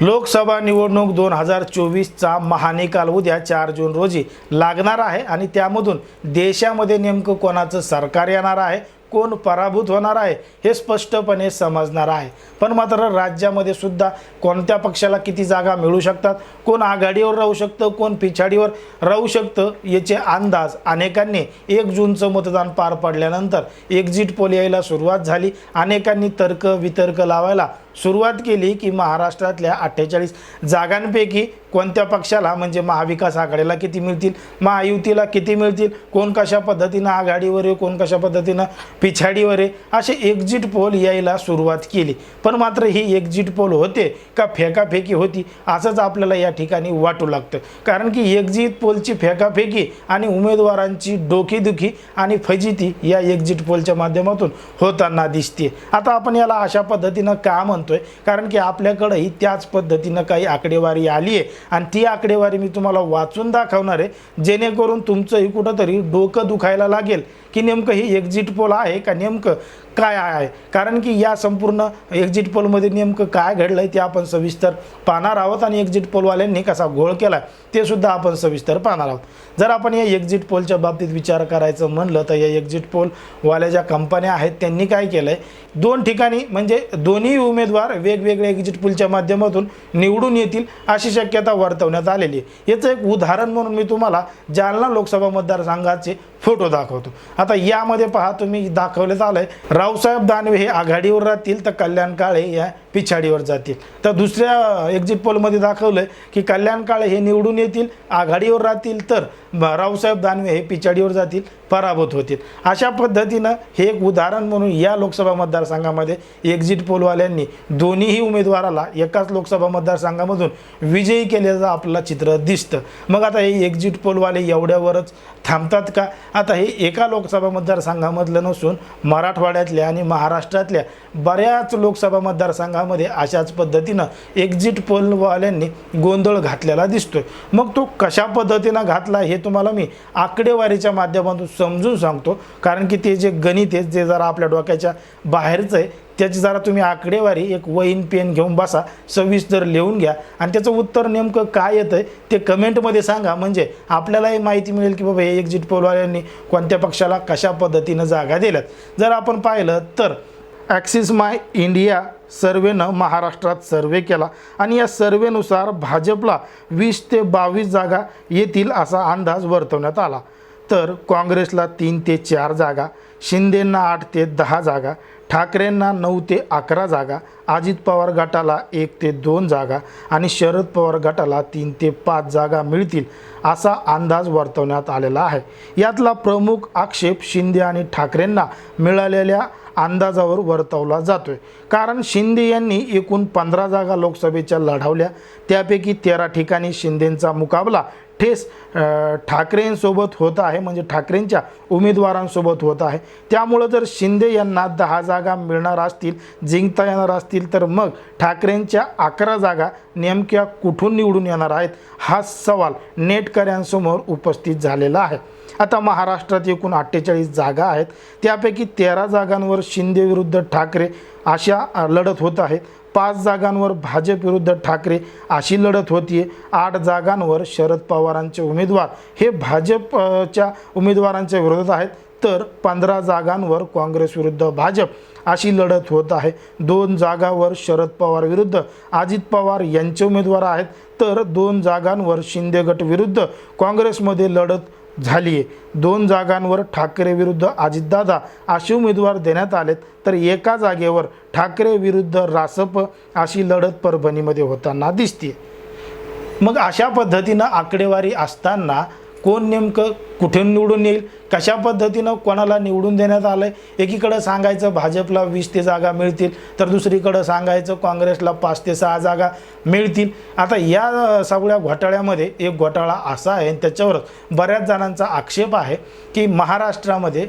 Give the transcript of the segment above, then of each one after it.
लोकसभा निवडणूक दोन हजार चोवीसचा महानिकाल उद्या चार जून रोजी लागणार आहे आणि त्यामधून देशामध्ये नेमकं कोणाचं सरकार येणार आहे कोण पराभूत होणार आहे हे स्पष्टपणे समजणार आहे. पण मात्र राज्यामध्ये सुद्धा कोणत्या पक्षाला किती जागा मिळू शकतात कोण आघाडीवर राहू शकतं कोण पिछाडीवर राहू शकतं याचे अंदाज अनेकांनी एक जूनचं मतदान पार पडल्यानंतर एक्झिट पोल यायला सुरुवात झाली. अनेकांनी तर्क वितर्क लावायला सुरुवात केली की महाराष्ट्रातल्या अठ्ठेचाळीस जागांपैकी कोणत्या पक्षाला म्हणजे महाविकास आघाडीला किती मिळतील महायुतीला किती मिळतील कोण कशा पद्धतीनं आघाडीवर आहे कोण कशा पद्धतीनं पिछाडीवर आहे असे एक्झिट पोल यायला सुरुवात केली. पण मात्र ही एक्झिट पोल होते का फेकाफेकी होती असंच आपल्याला या ठिकाणी वाटू लागतं. कारण की एक्झिट पोलची फेकाफेकी आणि उमेदवारांची डोकेदुखी आणि फजिती या एक्झिट पोलच्या माध्यमातून होताना दिसते आता आपण याला अशा पद्धतीनं का सांगतोय कारण की आपल्याकडंही त्याच पद्धतीनं काही आकडेवारी आली आहे आणि ती आकडेवारी मी तुम्हाला वाचून दाखवणार आहे. जेणेकरून तुमचंही कुठंतरी डोकं दुखायला लागेल की नेमकं ही एक्झिट पोल आहे का नेमकं काय आहे? कारण की या संपूर्ण एक्झिट पोलमध्ये नेमकं काय घडलं आहे ते आपण सविस्तर पाहणार आहोत आणि एक्झिट पोलवाल्यांनी कसा घोळ केला ते सुद्धा आपण सविस्तर पाहणार आहोत. जर आपण या एक्झिट पोलच्या बाबतीत विचार करायचं म्हणलं तर या एक्झिट पोलवाल्या ज्या कंपन्या आहेत त्यांनी काय केलं आहे दोन ठिकाणी म्हणजे दोन्ही उमेदवार वेगवेगळ्या एक्झिट पुलच्या माध्यमातून निवडून येतील अशी शक्यता वर्तवण्यात आलेली आहे. याचं एक उदाहरण म्हणून मी तुम्हाला जालना लोकसभा मतदारसंघाचे फोटो दाखवतो. आता यामध्ये पहा तुम्ही दाखवलं आलं आहे रावसाहेब दानवे हे आघाडीवर राहतील तर कल्याण काळे या पिछाडीवर जातील. तर दुसऱ्या एक्झिट पोलमध्ये दाखवलं आहे की कल्याण काळे हे निवडून येतील आघाडीवर राहतील तर रावसाहेब दानवे हे पिछाडीवर जातील पराभूत होतील. अशा पद्धतीनं हे एक उदाहरण म्हणून या लोकसभा मतदारसंघामध्ये एक्झिट पोलवाल्यांनी दोन्हीही उमेदवाराला एकाच लोकसभा मतदारसंघामधून विजयी केल्याचं आपलं चित्र दिसतं. मग आता हे एक्झिट पोलवाले एवढ्यावरच थांबतात का? आता हे एका लोकसभा मतदारसंघामधलं नसून मराठवाड्यातल्या आणि महाराष्ट्रातल्या बऱ्याच लोकसभा मतदारसंघामध्ये अशाच पद्धतीनं एक्झिट पोलवाल्यांनी गोंधळ घातलेला दिसतोय. मग तो कशा पद्धतीनं घातला हे तुम्हाला मी आकडेवारीच्या माध्यमातून समजून सांगतो. कारण की ते जे गणित आहे जे जरा आपल्या डोक्याच्या बाहेरचं आहे. त्याची जरा तुम्ही आकडेवारी एक वहीन पेन घेऊन बसा. सविस्तर लिहून घ्या. आणि त्याचं उत्तर नेमकं काय येतं आहे ते कमेंटमध्ये सांगा. म्हणजे आपल्यालाही माहिती मिळेल की बाबा हे एक्झिट पोलवाल्यांनी कोणत्या पक्षाला कशा पद्धतीनं जागा दिल्यात. जर आपण पाहिलं तर ॲक्सिस माय इंडिया सर्वेनं महाराष्ट्रात सर्वे केला. आणि या सर्वेनुसार भाजपला वीस ते बावीस जागा येतील असा अंदाज वर्तवण्यात आला. तर काँग्रेसला तीन ते चार जागा शिंदेंना आठ ते दहा जागा ठाकरेंना नऊ ते अकरा जागा अजित पवार गटाला एक ते दोन जागा आणि शरद पवार गटाला तीन ते पाच जागा मिळतील असा अंदाज वर्तवण्यात आलेला आहे. यातला प्रमुख आक्षेप शिंदे आणि ठाकरेंना मिळालेल्या अंदाजावर वर्तवला जातोय. कारण शिंदे यांनी एकूण पंधरा जागा लोकसभेच्या लढवल्या. त्यापैकी तेरा ठिकाणी शिंदेंचा मुकाबला ठेस ठाकरेंसोबत होत आहे म्हणजे ठाकरेंच्या उमेदवारांसोबत होत आहे. त्यामुळं जर शिंदे यांना दहा जागा मिळणार असतील जिंकता येणार असतील तर मग ठाकरेंच्या अकरा जागा नेमक्या कुठून निवडून येणार आहेत हा सवाल नेटकऱ्यांसमोर उपस्थित झालेला आहे. आता महाराष्ट्रात एकूण अठ्ठेचाळीस जागा आहेत. त्यापैकी तेरा जागांवर शिंदे विरुद्ध ठाकरे अशा लढत होत आहेत. पाच जागांवर भाजप विरुद्ध ठाकरे अशी लढत होती आठ जागांवर शरद पवारांचे उमेदवार. हे भाजपच्या उमेदवारांच्या विरोधात आहेत. तर पंधरा जागांवर काँग्रेस विरुद्ध भाजप अशी लढत होत आहे. दोन जागावर शरद पवार विरुद्ध अजित पवार यांचे उमेदवार आहेत. तर दोन जागांवर शिंदे गट विरुद्ध काँग्रेसमध्ये लढत झाली. आहे दोन जागांवर ठाकरे विरुद्ध अजितदादा असे उमेदवार देण्यात आलेत तर एका जागेवर ठाकरे विरुद्ध रासप अशी लढत परभणीमध्ये होताना दिसते मग अशा पद्धतीनं आकडेवारी असताना कोण नेमकं कुठून निवडून येईल? कशा पद्धतीनं कोणाला निवडून देण्यात आलं आहे एकीकडं सांगायचं भाजपला वीस ते जागा मिळतील तर दुसरीकडं सांगायचं काँग्रेसला पाच ते सहा जागा मिळतील. आता या सगळ्या घोटाळ्यामध्ये एक घोटाळा असा आहे आणि त्याच्यावरच बऱ्याच जणांचा आक्षेप आहे की महाराष्ट्रामध्ये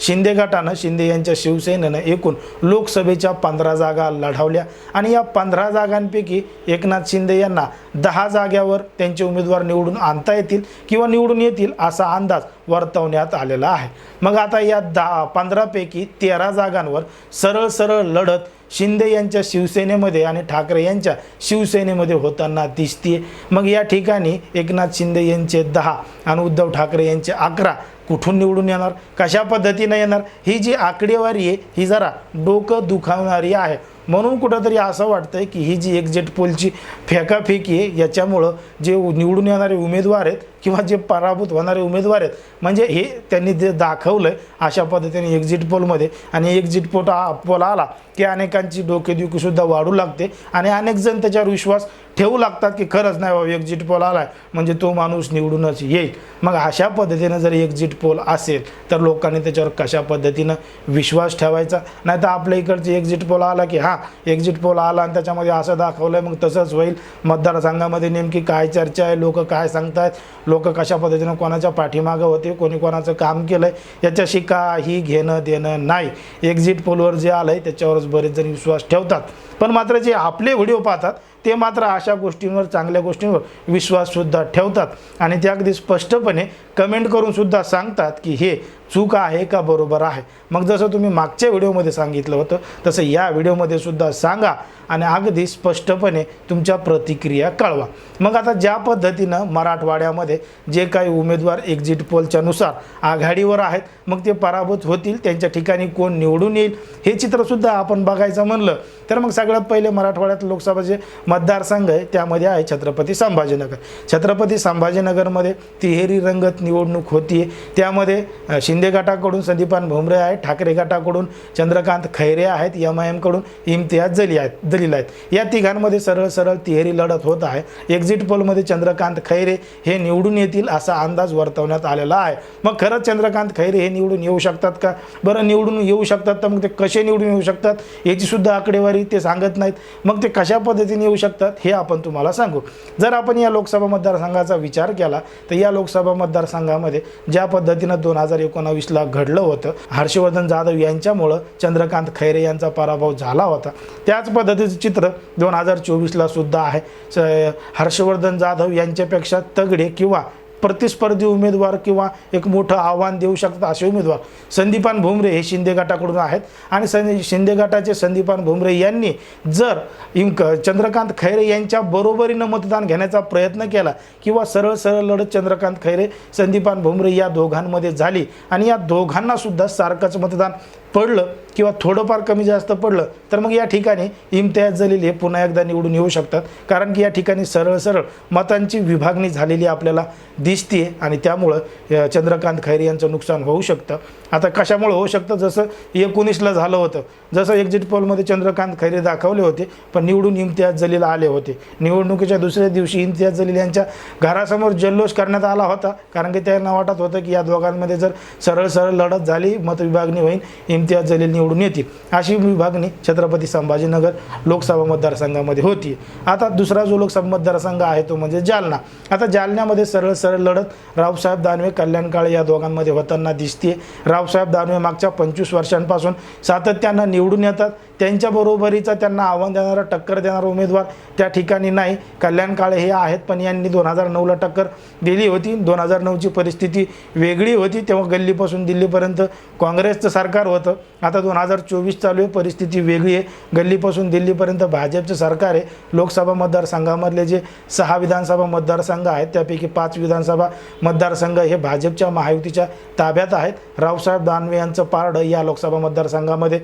शिंदे गटानं शिंदे यांच्या शिवसेनेनं एकूण लोकसभेच्या पंधरा जागा लढवल्या. आणि या पंधरा जागांपैकी एकनाथ शिंदे यांना दहा जाग्यावर त्यांचे उमेदवार निवडून आणता येतील किंवा निवडून येतील असं असा अंदाज वर्तवण्यात आलेला आहे. मग आता या दहा पंधरापैकी तेरा जागांवर सरळ सरळ लढत शिंदे यांच्या शिवसेनेमध्ये आणि ठाकरे यांच्या शिवसेनेमध्ये होताना दिसते मग या ठिकाणी एकनाथ शिंदे यांचे दहा आणि उद्धव ठाकरे यांचे अकरा कुठून निवडून येणार? कशा पद्धतीनं येणार? ही जी आकडेवारी आहे ही जरा डोकं दुखावणारी आहे. म्हणून कुठंतरी असं वाटतंय की ही जी एक्झिट पोलची फेकाफेकी आहे याच्यामुळं जे निवडून येणारे उमेदवार आहेत किंवा जे पराभूत होणारे उमेदवार आहेत म्हणजे हे त्यांनी जे दाखवलं आहे अशा पद्धतीने एक्झिट पोलमध्ये आणि एक्झिट पोट पोल आला की अनेकांची डोकेदुखीसुद्धा वाढू लागते आणि अनेक जण त्याच्यावर विश्वास ठेवू लागतात की खरंच नाही बाबा एक्झिट पोल आला आहे म्हणजे तो माणूस निवडूनच येईल. मग अशा पद्धतीनं जर एक्झिट पोल असेल तर लोकांनी त्याच्यावर कशा पद्धतीनं विश्वास ठेवायचा? नाही तर आपल्या इकडचे एक्झिट पोल आला की हां एक्झिट पोल आला आणि त्याच्यामध्ये असं दाखवलं आहे मग तसंच होईल. मतदारसंघामध्ये नेमकी काय चर्चा आहे? लोक काय सांगतायत? लोक कशा पद्धतीनं कोणाच्या पाठीमागं होते कोणी कोणाचं काम केलं आहे याच्याशी काही घेणं देणं नाही. एक्झिट पोलवर जे आलं आहे त्याच्यावरच बरेच जण विश्वास ठेवतात. पण मात्र जे आपले व्हिडिओ पाहतात ते मात्र अशा गोष्टींवर चांगल्या गोष्टींवर विश्वाससुद्धा ठेवतात. आणि ते अगदी स्पष्टपणे कमेंट करूनसुद्धा सांगतात की हे चूक आहे का बरोबर आहे? मग जसं तुम्ही मागच्या व्हिडिओमध्ये सांगितलं होतं तसं या व्हिडिओमध्ये सुद्धा सांगा आणि अगदी स्पष्टपणे तुमच्या प्रतिक्रिया कळवा. मग आता ज्या पद्धतीनं मराठवाड्यामध्ये जे काही उमेदवार एक्झिट पोलच्यानुसार आघाडीवर आहेत मग ते पराभूत होतील त्यांच्या ठिकाणी कोण निवडून येईल हे चित्रसुद्धा आपण बघायचं म्हणलं तर मग सगळ्यात पहिले मराठवाड्यात लोकसभा जे मतदारसंघ आहे त्यामध्ये आहे छत्रपती संभाजीनगर. छत्रपती संभाजीनगरमध्ये तिहेरी रंगत निवडणूक होती त्यामध्ये शिंदे शिंदे गटाकडून संदीपान भुमरे आहेत ठाकरे गटाकडून चंद्रकांत खैरे आहेत एम आय एमकडून इम्तियाज जली आहेत दलील आहेत. या तिघांमध्ये सरळ सरळ तिहेरी लढत होत आहे. एक्झिट पोलमध्ये चंद्रकांत खैरे हे निवडून येतील असा अंदाज वर्तवण्यात आलेला आहे. मग खरंच चंद्रकांत खैरे हे निवडून येऊ शकतात का? बरं निवडून येऊ शकतात तर मग ते कसे निवडून येऊ शकतात? याची सुद्धा आकडेवारी ते सांगत नाहीत. मग ते कशा पद्धतीने येऊ शकतात हे आपण तुम्हाला सांगू. जर आपण या लोकसभा मतदारसंघाचा विचार केला तर या लोकसभा मतदारसंघामध्ये ज्या पद्धतीनं दोन हजार एकोणावीसला घडलं होतं. हर्षवर्धन जाधव यांच्यामुळं चंद्रकांत खैरे यांचा पराभव झाला होता. त्याच पद्धतीचं चित्र दोन हजार चोवीसला सुद्धा आहे. स- हर्षवर्धन जाधव यांच्यापेक्षा तगडे किंवा प्रतिस्पर्धी उमेदवार किंवा एक मोठं आव्हान देऊ शकतात असे उमेदवार. संदीपान भुमरे हे शिंदे गटाकडून आहेत. आणि सं शिंदे गटाचे संदीपान भुमरे यांनी जर इंक चंद्रकांत खैरे यांच्या बरोबरीनं मतदान घेण्याचा प्रयत्न केला किंवा सरळ सरळ लढत चंद्रकांत खैरे संदीपान भुमरे या दोघांमध्ये झाली आणि या दोघांनासुद्धा सारखंच मतदान पडलं किंवा थोडंफार कमी जास्त पडलं तर मग या ठिकाणी इम्तियाज जलील हे पुन्हा एकदा निवडून येऊ शकतात. कारण की या ठिकाणी सरळ सरळ मतांची विभागणी झालेली आपल्याला दिसते आणि त्यामुळं चंद्रकांत खैरे यांचं नुकसान होऊ शकतं. आता कशामुळे होऊ शकतं? जसं एकोणीसला झालं होतं. जसं एक्झिट पोलमध्ये चंद्रकांत खैरे दाखवले होते पण निवडून इम्तियाज जलील आले होते. निवडणुकीच्या दुसऱ्या दिवशी इम्तियाज जलील यांच्या घरासमोर जल्लोष करण्यात आला होता. कारण की त्यांना वाटत होतं की या दोघांमध्ये जर सरळ सरळ लढत झाली मतविभागणी होईल इम्तियाज जलील निवडून येतील अशी विभागणी छत्रपती संभाजीनगर लोकसभा मतदारसंघामध्ये होती. आता दुसरा जो लोकसभा मतदारसंघ आहे तो म्हणजे जालना. आता जालन्यामध्ये सरळ सरळ लढत रावसाहेब दानवे कल्याण काळे या दोघांमध्ये होताना दिसते रावसाहेब दानवे मागच्या पंचवीस वर्षांपासून सातत्यानं निवडून येतात. त्यांच्या बरोबरीचा त्यांना आव्हान देणारा टक्कर देणारा उमेदवार त्या ठिकाणी नाही. कल्याण काळे हे आहेत पण यांनी दोन हजार नऊला टक्कर दिली होती. दोन हजार नऊची परिस्थिती वेगळी होती. तेव्हा गल्लीपासून दिल्लीपर्यंत काँग्रेसचं सरकार होतं. आता दोन हजार चोवीस चालू आहे. परिस्थिती वेगळी आहे. गल्लीपासून दिल्लीपर्यंत भाजपचं सरकार आहे. लोकसभा मतदारसंघामधले जे सहा विधानसभा मतदारसंघ आहेत त्यापैकी पाच विधानसभा मतदारसंघ हे भाजपच्या महायुतीच्या ताब्यात आहेत. रावसाहेब दानवे यांचं पारडं या लोकसभा मतदारसंघामध्ये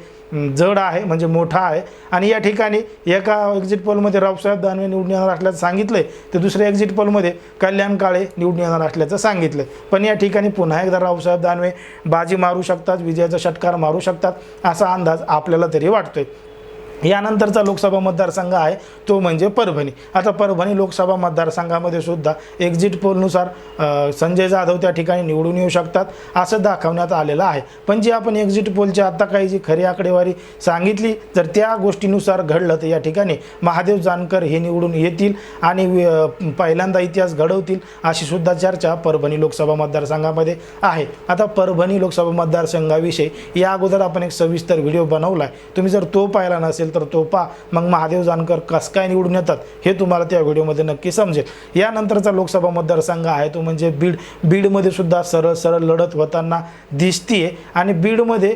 जड आहे. म्हणजे म्हणजे मोठा आहे. आणि या ठिकाणी एका एक्झिट पोलमध्ये रावसाहेब दानवे निवडून येणार असल्याचं सांगितलं आहे तर दुसऱ्या एक्झिट पोलमध्ये कल्याण काळे निवडून येणार असल्याचं सांगितलं पण या ठिकाणी पुन्हा एकदा रावसाहेब दानवे बाजी मारू शकतात विजयाचा षटकार मारू शकतात असा अंदाज आपल्याला तरी वाटतोय. यानंतरचा लोकसभा मतदारसंघ आहे तो म्हणजे परभणी. आता परभणी लोकसभा मतदारसंघामध्ये सुद्धा एक्झिट पोलनुसार संजय जाधव त्या ठिकाणी निवडून येऊ शकतात असं दाखवण्यात आलेलं आहे. पण जी आपण एक्झिट पोलची आत्ता काही जी खरी आकडेवारी सांगितली जर त्या गोष्टीनुसार घडलं तर या ठिकाणी महादेव जानकर हे निवडून येतील आणि पहिल्यांदा इतिहास घडवतील अशी सुद्धा चर्चा परभणी लोकसभा मतदारसंघामध्ये आहे. आता परभणी लोकसभा मतदारसंघाविषयी या अगोदर आपण एक सविस्तर व्हिडिओ बनवला आहे तुम्ही जर तो पाहिला नसेल असेल तर तो पा मग महादेव जानकर कस काय निवडून येतात हे तुम्हाला त्या व्हिडिओमध्ये नक्की समजेल. यानंतरचा लोकसभा मतदारसंघ आहे तो म्हणजे बीड बीडमध्ये सुद्धा सरळ सरळ लढत होताना दिसतीये. आणि बीडमध्ये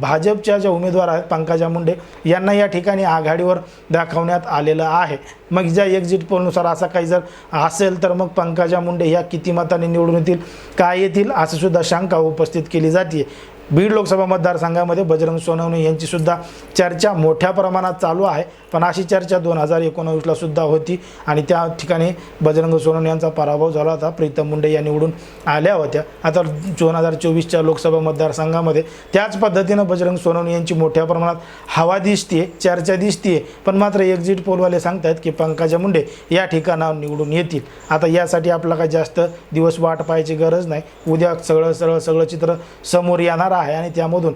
भाजपच्या ज्या उमेदवार आहेत पंकजा मुंडे यांना या ठिकाणी आघाडीवर दाखवण्यात आलेलं आहे. मग ज्या एक्झिट पोलनुसार असा काही जर असेल तर मग पंकजा मुंडे ह्या किती मताने निवडून येतील काय येतील असं सुद्धा शंका उपस्थित केली जाते बीड लोकसभा मतदारसंघामध्ये बजरंग सोनवणे यांची सुद्धा चर्चा मोठ्या प्रमाणात चालू आहे. पण अशी चर्चा दोन हजार एकोणावीसला सुद्धा होती आणि त्या ठिकाणी बजरंग सोनवणे यांचा पराभव झाला होता. प्रीतम मुंडे या निवडून आल्या होत्या. आता दोन हजार चोवीसच्या लोकसभा मतदारसंघामध्ये त्याच पद्धतीनं बजरंग सोनवणे यांची मोठ्या प्रमाणात हवा दिसतीये चर्चा दिसतीये. पण मात्र एक्झिट पोलवाले सांगतायत की पंकजा मुंडे या ठिकाणावर निवडून येतील. आता यासाठी आपला काही जास्त दिवस वाट पाहायची गरज नाही. उद्या सगळं सगळं सगळं चित्र समोर येणार आहे आणि त्यामधून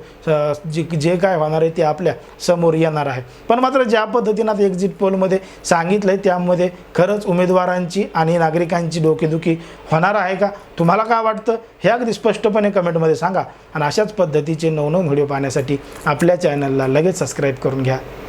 जे जे काय होणार आहे ते आपल्यासमोर येणार आहे. पण मात्र ज्या पद्धतीनं आता एक्झिट पोलमध्ये सांगितलं आहे त्यामध्ये खरंच उमेदवारांची आणि नागरिकांची डोकेदुखी होणार आहे का? तुम्हाला काय वाटतं? हे अगदी स्पष्टपणे कमेंटमध्ये सांगा. आणि अशाच पद्धतीचे नवनवीन व्हिडिओ पाहण्यासाठी आपल्या चॅनलला लगेच सबस्क्राईब करून घ्या.